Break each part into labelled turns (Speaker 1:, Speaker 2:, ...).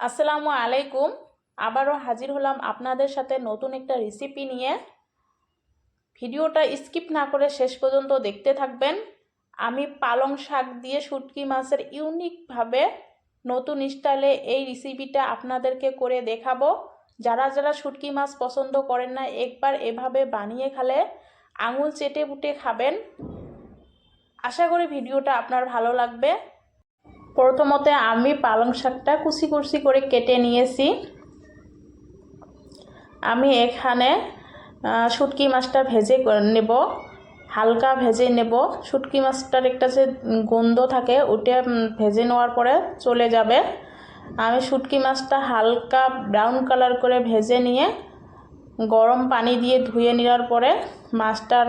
Speaker 1: আসসালামু আলাইকুম। আবারও হাজির হলাম আপনাদের সাথে নতুন একটা রেসিপি নিয়ে। ভিডিওটা স্কিপ না করে শেষ পর্যন্ত দেখতে থাকবেন। আমি পালং শাক দিয়ে শুটকি মাছের ইউনিকভাবে নতুন স্টাইলে এই রেসিপিটা আপনাদেরকে করে দেখাবো। যারা যারা শুটকি মাছ পছন্দ করেন না, একবার এভাবে বানিয়ে খালে আঙুল চেটে বুটে খাবেন। আশা করি ভিডিওটা আপনার ভালো লাগবে। প্রথমতে আমি পালং শাকটা কুচি কুচি করে কেটে নিয়েছি। আমি এখানে শুটকি মাছটা ভেজে নেব। হালকা ভেজে নেব। শুটকি মাছটার একটা যে গন্ধ থাকে, ওটা ভেজে নেওয়ার পরে চলে যাবে। আমি শুটকি মাছটা হালকা ব্রাউন কালার করে ভেজে নিয়ে গরম পানি দিয়ে ধুয়ে নেওয়ার পরে মাছটার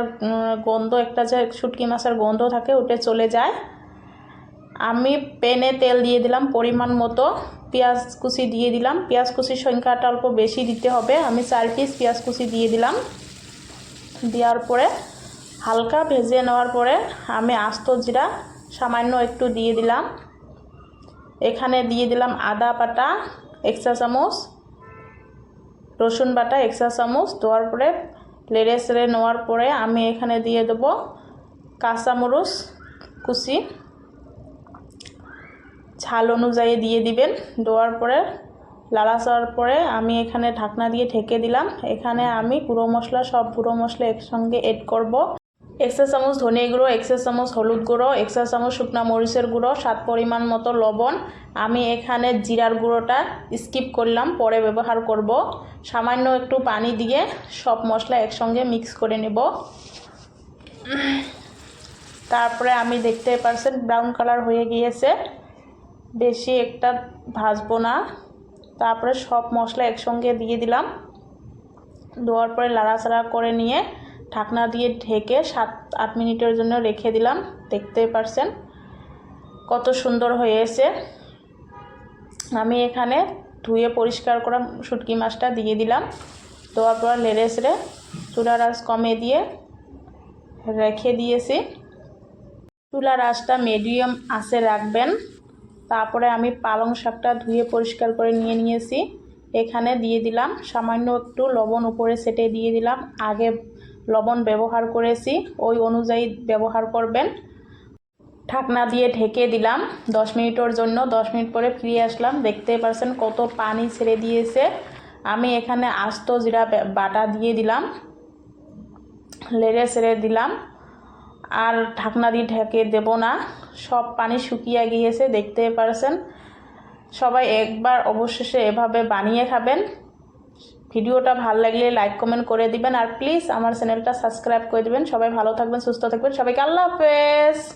Speaker 1: গন্ধ, একটা যে শুটকি মাছের গন্ধ থাকে, ওটা চলে যায়। আমি প্যানে তেল দিয়ে দিলাম পরিমাণ মতো। পেঁয়াজ কুচি দিয়ে দিলাম। পেঁয়াজ কুচির সংখ্যাটা অল্প বেশি দিতে হবে। আমি চার পিস পেঁয়াজ কুচি দিয়ে দিলাম। দেওয়ার পরে হালকা ভেজে নেওয়ার পরে আমি আস্ত জিরা সামান্য একটু দিয়ে দিলাম। এখানে দিয়ে দিলাম আদা বাটা একশা চামচ, রসুন বাটা একশা চামচ। দেওয়ার পরে লেড়ে সেড়ে নেওয়ার পরে আমি এখানে দিয়ে দেবো কাঁচামরিচ কুচি। ঝাল অনুযায়ী দিয়ে দিবেন। দেওয়ার পরে লাড়াচাড়ার পরে আমি এখানে ঢাকনা দিয়ে ঢেকে দিলাম। এখানে আমি গুঁড়ো মশলা, সব গুঁড়ো মশলা একসঙ্গে এড করব। একশো চামচ ধনিয়া গুঁড়ো একশো চামচ হলুদ গুঁড়ো একশো চামচ শুকনা মরিচের গুঁড়ো, স্বাদ পরিমাণ মতো লবণ। আমি এখানে জিরার গুঁড়োটা স্কিপ করলাম, পরে ব্যবহার করব। সামান্য একটু পানি দিয়ে সব মশলা একসঙ্গে মিক্স করে নেব। তারপরে আমি দেখতে পারছেন ব্রাউন কালার হয়ে গিয়েছে। বেশি একটা ভাজবো না। তারপরে সব মশলা একসঙ্গে দিয়ে দিলাম। দেওয়ার পরে লাড়াচাড়া করে নিয়ে ঢাকনা দিয়ে ঢেকে সাত, আট মিনিটের জন্য রেখে দিলাম। দেখতে পারছেন কত সুন্দর হয়েছে। আমি এখানে ধুয়ে পরিষ্কার করা শুটকি মাছটা দিয়ে দিলাম। দেওয়ার পর লেড়ে সেড়ে চুলার আঁচ কমে দিয়ে রেখে দিয়েছি। চুলার আঁচটা মিডিয়াম আঁচে রাখবেন। তারপরে আমি পালং শাকটা ধুয়ে পরিষ্কার করে নিয়ে নিয়েছি। এখানে দিয়ে দিলাম সামান্য একটু লবণ উপরে সেটে দিয়ে দিলাম। আগে লবণ ব্যবহার করেছি, ওই অনুযায়ী ব্যবহার করবেন। ঢাকনা দিয়ে ঢেকে দিলাম দশ মিনিটের জন্য। দশ মিনিট পরে ফিরে আসলাম। দেখতে পারছেন কত পানি ছেড়ে দিয়েছে। আমি এখানে আস্ত জিরা বাটা দিয়ে দিলাম। লেড়ে ছেড়ে দিলাম। আর ঢাকনা দিয়ে ঢেকে দেব না। সব পানি শুকিয়ে গিয়েছে, দেখতে পারছেন? সবাই একবার অবশেষে এভাবে বানিয়ে খাবেন। ভিডিওটা ভালো লাগলে লাইক, কমেন্ট করে দিবেন। আর প্লিজ আমার চ্যানেলটা সাবস্ক্রাইব করে দিবেন। সবাই ভালো থাকবেন, সুস্থ থাকবেন। সবাইকে আল্লাহ হাফেজ।